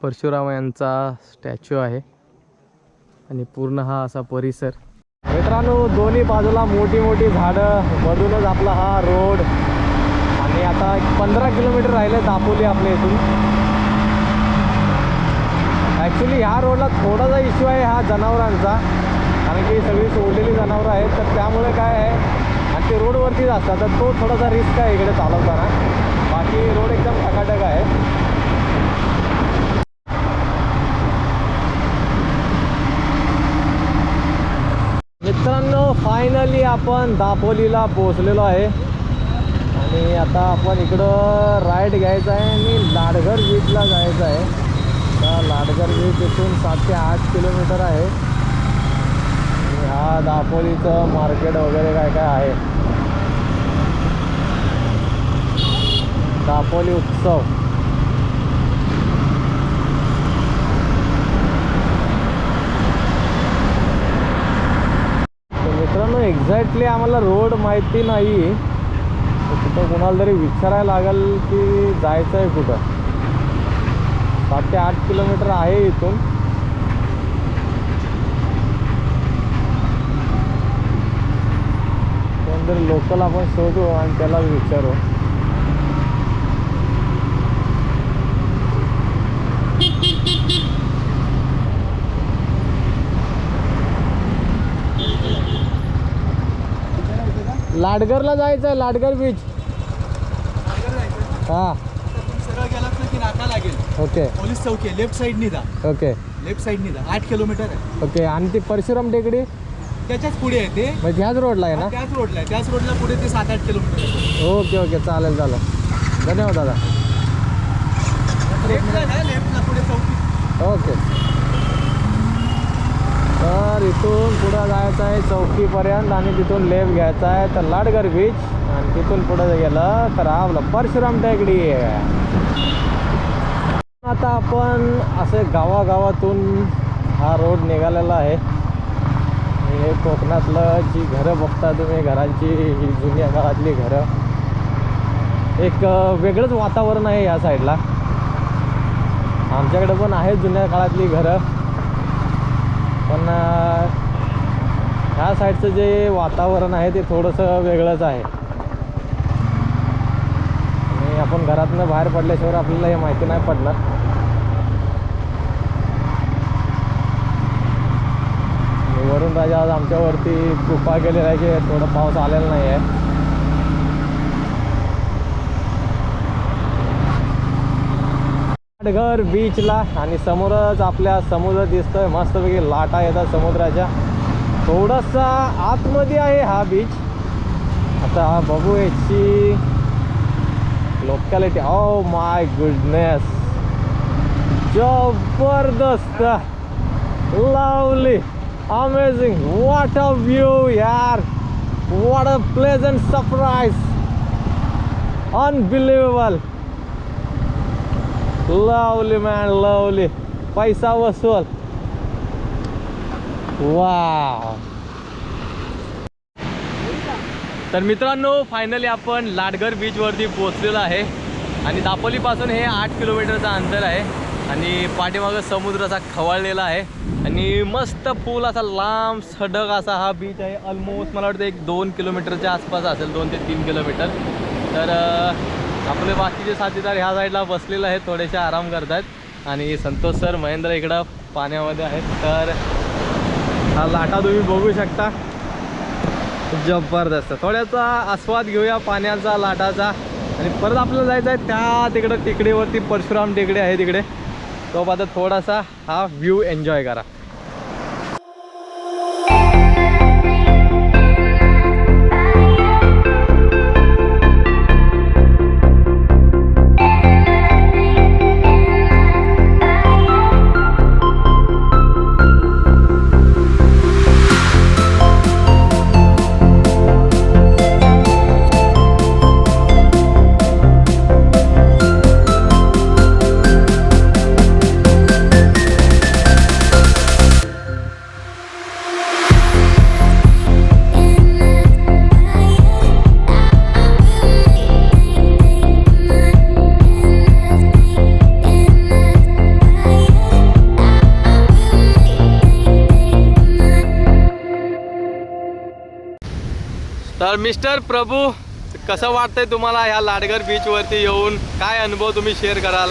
परशुराम यांचा स्टॅच्यू आहे. आणि पूर्ण हा असा परिसर. मित्रांनो दोन्ही बाजूला मोठी मोठी झाडं मधूनच आपला हा रोड. आणि आता एक पंधरा किलोमीटर राहिलं दापोली आपल्या इथून. ॲक्च्युली ह्या रोडला थोडासा इश्यू आहे हा जनावरांचा. कारण की सगळी सोडलेली जनावरं आहेत. तर त्यामुळे काय आहे आणि ते रोडवरतीच असतात. तर तो थोडासा रिस्क आहे इकडे चालवताना. बाकी रोड एकदम टकाटक आहे मित्रांनो फायनली आपण दापोलीला पोहोचलेलो आहे. आणि आता आपण इकडं राईड घ्यायचं आहे आणि लाडघर बीचला जायचं आहे. तर लाडघर बीच इथून सात ते आठ किलोमीटर आहे. आणि हा दापोलीचं मार्केट वगैरे काय काय आहे. दापोली उत्सव तर मित्रांनो एक्झॅक्टली आम्हाला रोड माहिती नाही. कुठं कुणाला तरी विचारायला लागेल की जायचं आहे कुठं. सात ते आठ किलोमीटर आहे इथून. कोणतरी लोकल आपण शोधू आणि त्याला विचारू. लाडगरला जायचं आहे लाडगर बीच हां. सरळ गेलात ना की नाका लागेल ओके पोलीस चौकी लेफ्ट साईडनी जा ओके लेफ्ट साईडनी जा आठ किलोमीटर आहे ओके आणि ती परशुराम टेकडी? त्याच्याच पुढे आहे ते म्हणजे ह्याच रोडला आहे ना? त्याच रोडला आहे त्याच रोडला पुढे ते सात आठ किलोमीटर आहे ओके ओके चालेल चालेल. धन्यवाद दादा. लेफ्टला ना? लेफ्टला पुढे चौकी ओके तर इथून पुढं जायचं आहे चौकीपर्यंत आणि तिथून लेफ्ट घ्यायचा आहे. तर लाडगर बीच आणि तिथून पुढं गेलं तर आपलं परशुराम टेकडी. आहे आता आपण असे गावागावातून हा रोड निघालेला आहे. हे कोकणातलं जी घरं बघता तुम्ही घरांची ही जुन्या काळातली घरं. एक वेगळंच वातावरण आहे या साईडला आमच्याकडे पण आहे जुन्या काळातली घरं. पण ह्या साईडचं जे वातावरण आहे ते थोडंसं वेगळंच आहे. आणि आपण घरातनं बाहेर पडल्याशिवाय आपल्याला हे माहिती नाही पडणार. आणि वरून राजा आज आमच्यावरती कृपा केलेला आहे की थोडं पाऊस आलेला नाही आहे घर बीचला आणि समोरच आपल्या समुद्र दिसतोय. मस्तपैकी लाटा येतात समुद्राच्या. थोडासा आतमध्ये आहे हा बीच आता बघू याची लोकॅलिटी ओ माय गुडनेस जबरदस्त. Lovely amazing what a view यार. What a pleasant surprise unbelievable lovely man lovely पैसा वसूल वा तर मित्रांनो फायनली आपण लाडगर बीचवरती पोचलेलो आहे. आणि दापोलीपासून हे आठ किलोमीटरचं अंतर आहे. आणि पाठीमागं समुद्र असा खवळलेला आहे. आणि मस्त पूल असा लांब सडक असा हा बीच आहे. ऑलमोस्ट मला वाटतं एक दोन किलोमीटरच्या आसपास असेल दोन ते तीन किलोमीटर. तर आपले बाकीचे साथीदार ह्या साईडला बसलेले आहेत थोडेसे आराम करतात आणि संतोष सर महेंद्र इकडं पाण्यामध्ये आहेत. तर हा लाटा तुम्ही बघू शकता. जबरदस्त. थोड्याचा आस्वाद घेऊया पाण्याचा लाटाचा. आणि परत आपल्याला जायचं आहे त्या तिकडं टेकडीवरती परशुराम टेकडी आहे तिकडे. तो आता थोडासा हा व्ह्यू एन्जॉय करा. तर मिस्टर प्रभू कसं वाटतंय तुम्हाला ह्या लाडगर बीचवरती येऊन? काय अनुभव तुम्ही शेअर कराल?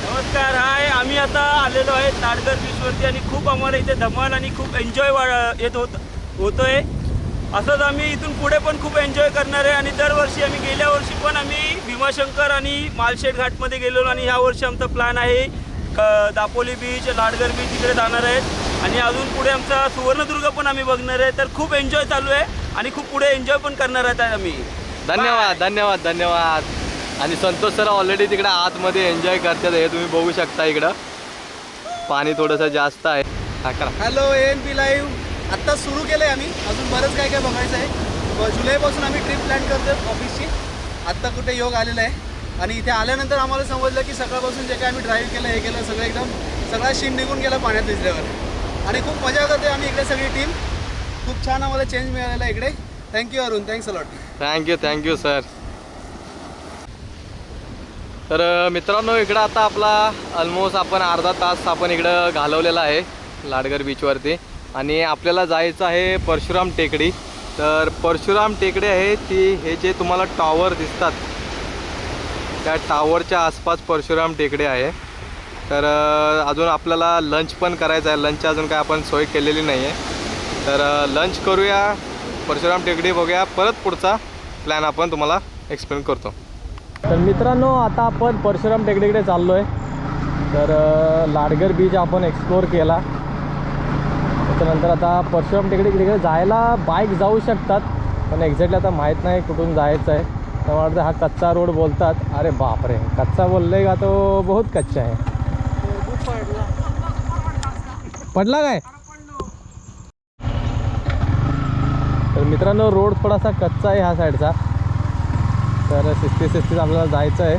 नमस्कार हाय आम्ही आता आलेलो आहे लाडगर बीचवरती आणि खूप आम्हाला इथे धमाल आणि खूप एन्जॉय वा येत होत होतोय. असंच आम्ही इथून पुढे पण खूप एन्जॉय करणार आहे आणि दरवर्षी आम्ही गेल्या वर्षी पण आम्ही भीमाशंकर आणि मालशेठ घाटमध्ये गेलेलो आणि ह्या वर्षी आमचा प्लॅन आहे क- दापोली बीच लाडगर बीच इकडे जाणार आहेत आणि अजून पुढे आमचा सुवर्णदुर्ग पण आम्ही बघणार आहे. तर खूप एन्जॉय चालू आहे आणि खूप पुढे एन्जॉय पण करणार आहेत आम्ही. धन्यवाद धन्यवाद धन्यवाद. आणि संतोष सर ऑलरेडी तिकडे आतमध्ये एन्जॉय करतात. हे तुम्ही बघू शकता इकडं. पाणी थोडंसं जास्त आहे. हा हॅलो एन पी लाईव्ह आत्ता सुरू केलं आहे आम्ही. अजून बरंच काय काय बघायचं आहे. जुलैपासून आम्ही ट्रिप प्लॅन करतो ऑफिसची आत्ता कुठे योग आलेला आहे. आणि इथे आल्यानंतर आम्हाला समजलं की सकाळपासून जे काय आम्ही ड्राईव्ह केलं हे केलं सगळं एकदम सगळा शीन निघून गेला पाण्यात भिजल्यावर. आणि खूप मजा करते आम्ही इकडे सगळी टीम खूप छान आम्हाला चेंज मिळालेला आहे इकडे. Thank you Arun thanks a lot thank you thank you sir तर मित्रांनो इकडं आता आपला ऑलमोस्ट आपण अर्धा तास आपण इकडं घालवलेला आहे लाडगर बीचवरती आणि आपल्याला जायचं आहे परशुराम टेकडी. तर परशुराम टेकडी आहे ती हे जे तुम्हाला टॉवर दिसतात त्या टॉवरच्या आसपास परशुराम टेकडी आहे. तर अजून आपल्याला लंच पण करायचं आहे. लंच अजून काय आपण सोय केलेली नाही आहे तर लंच करूया. परशुराम टेकडी बघूया. परत पुढचा प्लॅन आपण तुम्हाला एक्सप्लेन करतो. तर मित्रांनो आता आपण परशुराम टेकडीकडे चाललो आहे तर लाडगर बीच आपण एक्सप्लोअर केला. त्याच्यानंतर आता परशुराम टेकडी तिकडे जायला बाईक जाऊ शकतात. पण एक्झॅक्टली आता माहीत नाही कुठून जायचं आहे. तर मला वाटतं हा कच्चा रोड बोलतात. अरे बापरे! कच्चा बोलले का तो? बहुत कच्चा आहे. पडला काय? तर मित्रांनो रोड थोडासा कच्चा आहे ह्या साईडचा. तर सिस्टी सिस्टीत आपल्याला जायचं आहे.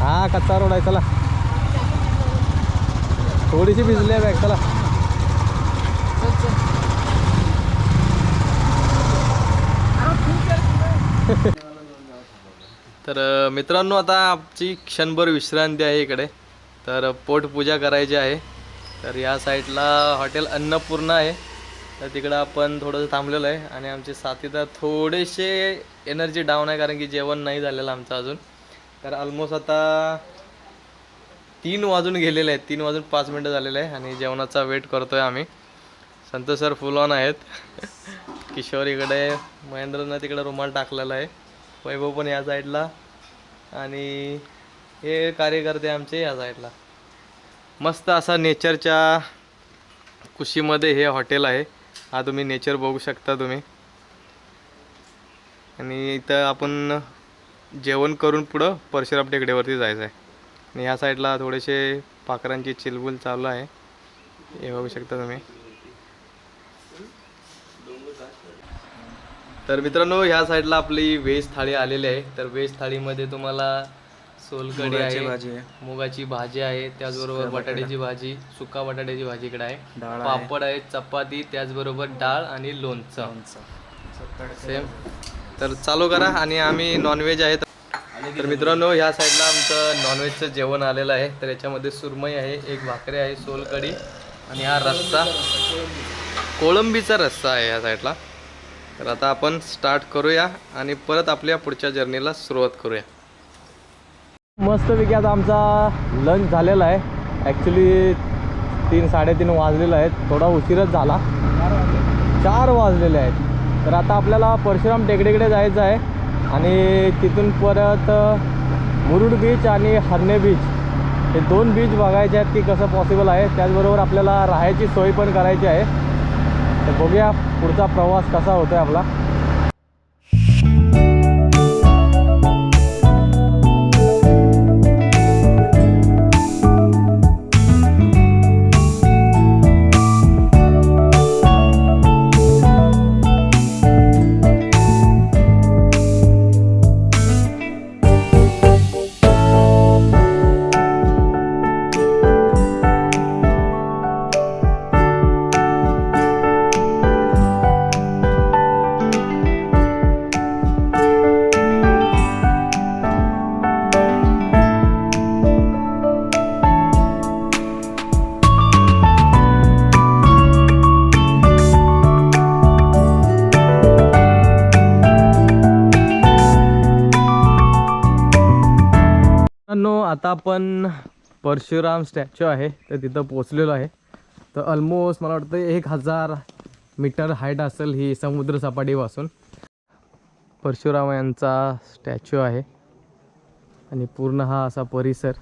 हा कच्चा रोड आहे चला. थोडीशी भिजली आहे बॅग चला. तर मित्रांनो आता आमची क्षणभर विश्रांती आहे इकडे. तर पोटपूजा करायची आहे. तर या साईडला हॉटेल अन्नपूर्णा आहे. तर तिकडं आपण थोडंसं थांबलेलं आहे आणि आमचे साथीदार थोडेसे एनर्जी डाऊन आहे कारण की जेवण नाही झालेलं आमचं अजून. तर ऑलमोस्ट आता तीन वाजून गेलेले आहेत. तीन वाजून पाच मिनटं झालेले आहे आणि जेवणाचा वेट करतो आहे आम्ही. संत सर फुल ऑन आहेत. किशोर इकडे महेंद्रनं तिकडे रुमाल टाकलेला आहे. वैभव पण या साईडला आणि हे कार्यकर्ते आमचे या साईडला मस्त असा नेचरच्या कुशीमध्ये हे हॉटेल आहे. हा तुम्ही नेचर बघू शकता तुम्ही. आणि इथं आपण जेवण करून पुढं परशुराम टेकडेवरती जायचं आहे. आणि ह्या साईडला थोडेसे पाखरांची चिलबुल चालू आहे. हे बघू शकता तुम्ही. तर मित्रांनो ह्या साईडला आपली व्हेज थाळी आलेली आहे. तर व्हेज थाळीमध्ये तुम्हाला सोलकढी आहे भाजी आहे. मुगाची भाजी आहे त्याचबरोबर बटाट्याची. भाजी सुका बटाट्याची भाजी इकडे आहे. पापड आहे चपाती त्याचबरोबर डाळ आणि लोणचं. सेम. तर चालू करा आणि आम्ही नॉनव्हेज आहे. तर मित्रांनो ह्या साईडला आमचं नॉनव्हेजचं जेवण आलेलं आहे. तर याच्यामध्ये सुरमई आहे एक भाकरी आहे सोलकढी आणि हा रस्सा. कोळंबीचा रस्सा आहे या साईडला. तर आता आपण स्टार्ट करूया आणि परत आपल्या पुढच्या जर्नीला सुरुवात करूया. मस्तपैकी आता आमचा लंच झालेला आहे. ॲक्च्युली तीन साडेतीन वाजलेलं आहेत. थोडा उशीरच झाला. चार वाजलेले आहेत. तर आता आपल्याला परशुराम टेकडीकडे जायचं आहे आणि तिथून परत मुरुड बीच आणि हरणे बीच हे दोन बीच बघायचे आहेत की कसं पॉसिबल आहे. त्याचबरोबर आपल्याला राहायची सोय पण करायची आहे. तर बघूया पुढचा प्रवास कसा होतो आहे आपला. आता आपण परशुराम स्टॅच्यू आहे तर तिथं पोचलेलो आहे. तर ऑलमोस्ट मला वाटतं एक हजार मीटर हाईट असेल ही समुद्र सपाटीपासून. परशुराम यांचा स्टॅच्यू आहे. आणि पूर्ण हा असा परिसर.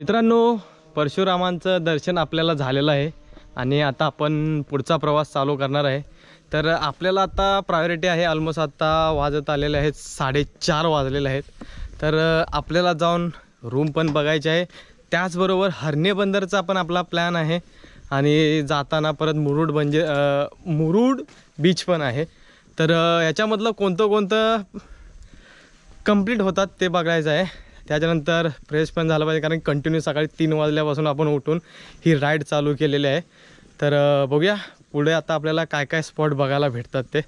मित्रांनो परशुरामांचं दर्शन आपल्याला झालेलं आहे. आणि आता आपण पुढचा प्रवास चालू करणार आहे. तर आपल्याला आता प्रायोरिटी आहे ऑलमोस्ट आता वाजत आलेले आहेत साडेचार वाजलेले आहेत. तर आपल्याला जाऊन रूम पण बघायचे आहे. त्याचबरोबर हरणे बंदरचा पण आपला प्लॅन आहे. आणि जाताना परत मुरुड म्हणजे मुरुड बीच पण आहे. तर याच्यामधलं कोणतं कोणतं कंप्लीट होतात ते बघायचं आहे. त्याच्यानंतर फ्रेश पण झालं पाहिजे कारण कंटिन्यू सकाळी तीन वाजल्यापासून आपण उठून ही राईड चालू केलेली आहे. तर बघूया. पुढे आता आपल्याला काय काय स्पॉट बघायला भेटतात ते?